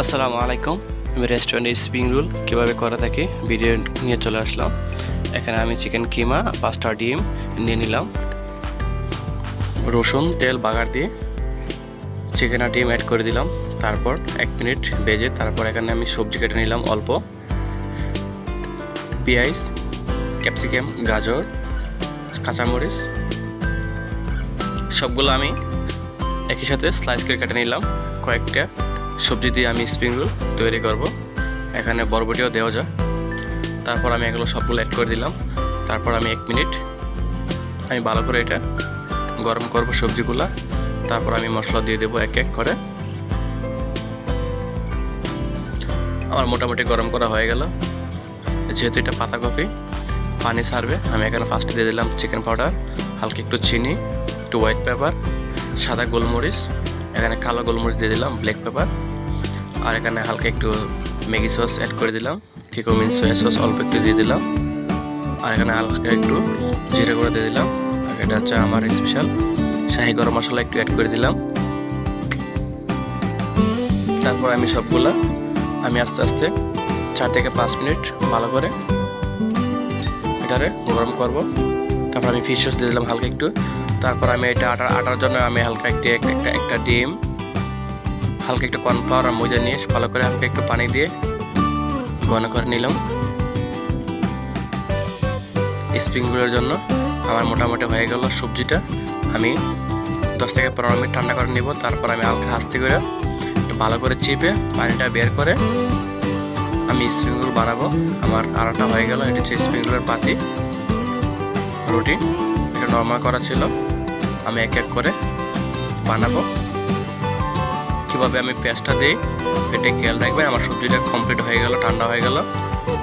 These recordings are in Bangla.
আসসালামু আলাইকুম, আমি রেস্টুরেন্টে স্প্রিং রোল কীভাবে করা থাকি ভিডিও নিয়ে চলে আসলাম। এখানে আমি চিকেন কিমা পাঁচটা ডিম নিয়ে নিলাম। রসুন, তেল, বাগার দিয়ে চিকেন আর ডিম অ্যাড করে দিলাম। তারপর এক মিনিট বেজে তারপর এখানে আমি সবজি কেটে নিলাম অল্প। পেঁয়াজ ক্যাপসিকাম গাজর, কাঁচামরিচ, সবগুলো আমি একই সাথে স্লাইস করে কেটে নিলাম। কয়েকটা সবজি দিয়ে আমি স্প্রিং রোল তৈরি করব। এখানে বরবটিও দেওয়া যায়। তারপর আমি এগুলো সবগুলো অ্যাড করে দিলাম। তারপর আমি এক মিনিট আমি ভালো করে এটা গরম করব সবজিগুলো। তারপর আমি মশলা দিয়ে দেবো এক এক করে। আমার মোটামুটি গরম করা হয়ে গেল। যেহেতু এটা পাতাকপি, পানি ছাড়বে। আমি এখানে ফার্স্টে দিয়ে দিলাম চিকেন পাউডার হালকা একটু চিনি, একটু হোয়াইট পেপার সাদা গোলমরিচ, এখানে কালো গোলমরিচ দিয়ে দিলাম ব্ল্যাক পেপার আর এখানে হালকা একটু ম্যাগি সস অ্যাড করে দিলাম। কিকোমিন সয়া সস অল্প একটু দিয়ে দিলাম। আর এখানে হালকা একটু জিরে করে দিয়ে দিলাম। আর এটা হচ্ছে আমার স্পেশাল শাহি গরম মশলা একটু অ্যাড করে দিলাম। তারপর আমি সবগুলা আমি আস্তে আস্তে চার থেকে পাঁচ মিনিট ভালো করে এটারে গরম করব। তারপর আমি ফিশ সস দিয়ে দিলাম হালকা একটু। তারপর আমি এটা আটা আটার জন্য আমি হালকা একটা একটা ডিম হালকা একটু কর্নফ্লাওয়ার আর ময়দা নিয়ে ভালো করে হালকা একটু পানি দিয়ে ঘন করে নিলাম। স্প্রিংগুলোর জন্য আমার মোটামুটি হয়ে গেল সবজিটা। আমি দশ থেকে পনেরো মিনিট ঠান্ডা করে নিব, তারপর আমি হালকা হাসতে করে একটু ভালো করে চিপে পানিটা বের করে আমি স্প্রিং রোল বানাবো। আমার আড়াটা হয়ে গেল, এটা হচ্ছে স্প্রিং রোলের পাতি রুটি, এটা নর্মাল করা ছিল। আমি এক এক করে বানাবো। কীভাবে আমি পেঁয়াজটা দিই, এটা খেয়াল রাখবেন, আমার সবজিটা কমপ্লিট হয়ে গেল, ঠান্ডা হয়ে গেল।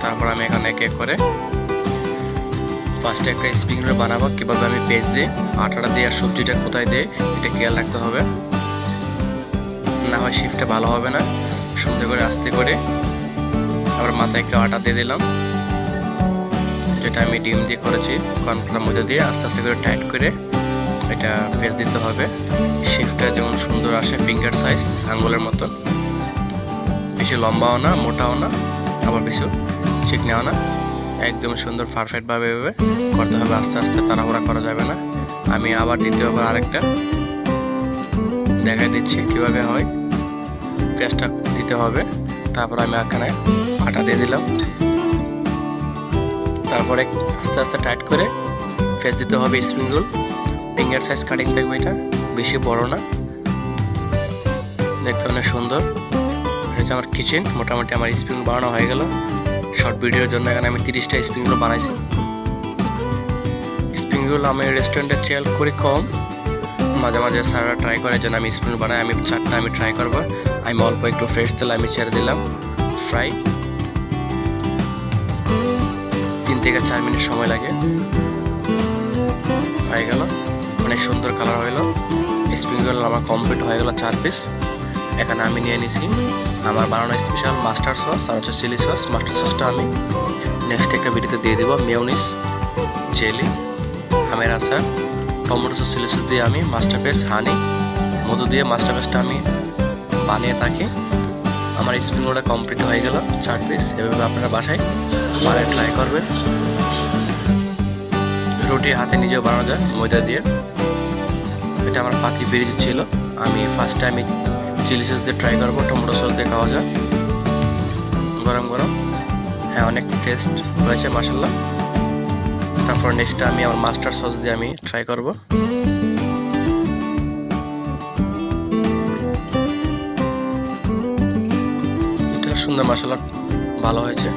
তারপর আমি এখানে এক এক করে ফার্স্টে একটা স্প্রিং রোল বানাবো, কীভাবে আমি পেঁয়াজ দিই, আটাটা দিয়ে আর সবজিটা কোথায় দিই, এটা খেয়াল রাখতে হবে। না হয় শিফটটা ভালো হবে না। সুন্দর করে আস্তে করে আবার মাথায় একটু আটা দিয়ে দিলাম। যেটা আমি ডিম দিয়ে করেছি, কর্নফ্লাওয়ার মধ্যে দিয়ে আস্তে আস্তে করে টাইট করে এটা পেস্ট দিতে হবে। শিফটটা যেমন সুন্দর আসে ফিঙ্গার সাইজ আঙ্গুলের মতন বেশি লম্বাও না, মোটাও না, আবার বেশি চিকনাও না। একদম সুন্দর পারফেক্টভাবে এভাবে করতে হবে। আস্তে আস্তে তাড়াহুড়া করা যাবে না। আমি আবার দ্বিতীয়বার আরেকটা দেখাই দিচ্ছি কীভাবে হয়। পেস্টটা দিতে হবে। তারপর আমি এখানে আটা দিয়ে দিলাম। তারপরে আস্তে আস্তে টাইট করে ফেস দিতে হবে spring roll finger size cutting দেখবে এটা বেশি বড় না। দেখতে অনেক সুন্দর। এটা আমার কিচেন মোটামুটি আমার স্প্রিং বানানো হয়ে গেল। শর্ট ভিডিওর জন্য এখানে আমি তিরিশটা স্প্রিং রোল বানাইছি। স্প্রিং রোল আমি রেস্টুরেন্টে চেয়ার করি কম। মাঝে মাঝে স্যাররা ট্রাই করে জন্য আমি স্প্রিং বানাই, আমি চারটা আমি ট্রাই করব। আমি অল্প একটু ফ্রেশ তেল আমি ছেড়ে দিলাম ফ্রাই তিন থেকে চার মিনিট সময় লাগে। অনেক সুন্দর কালার হইল। স্প্রিং রোল আমার কমপ্লিট হয়ে গেল চার পিস এখানে আমি নিয়ে নিছি আমার বানানো স্পেশাল মাস্টার সস আর হচ্ছে চিলি সস মাস্টার সসটা আমি নেক্সট একটা ভিডিওতে দিয়ে দেবো। মেয়নিস জেলি আমের আচার, টমেটো সস চিলি সস দিয়ে আমি মাস্টার পেস্ট হানি মধু দিয়ে মাস্টার পেস্টটা আমি বানিয়ে থাকি। আমার স্প্রিং রোলটা কমপ্লিট হয়ে গেল চার পিস এভাবে আপনারা বাসায় বানিয়ে ট্রাই করবেন। রুটি হাতে নিজেও বানানো যায়, ময়দা দিয়ে। এটা আমার পাতি বেরিয়ে ছিল। আমি ফার্স্ট টাইম চিলি সস দিয়ে ট্রাই করব টমেটো সস দিয়ে খাওয়া যায় গরম গরম। হ্যাঁ অনেক টেস্ট হয়েছে মাসাল্লাহ তারপর নেক্সটটা আমি আমার মাস্টার সস দিয়ে আমি ট্রাই করব। এটা সুন্দর মশলা ভালো হয়েছে।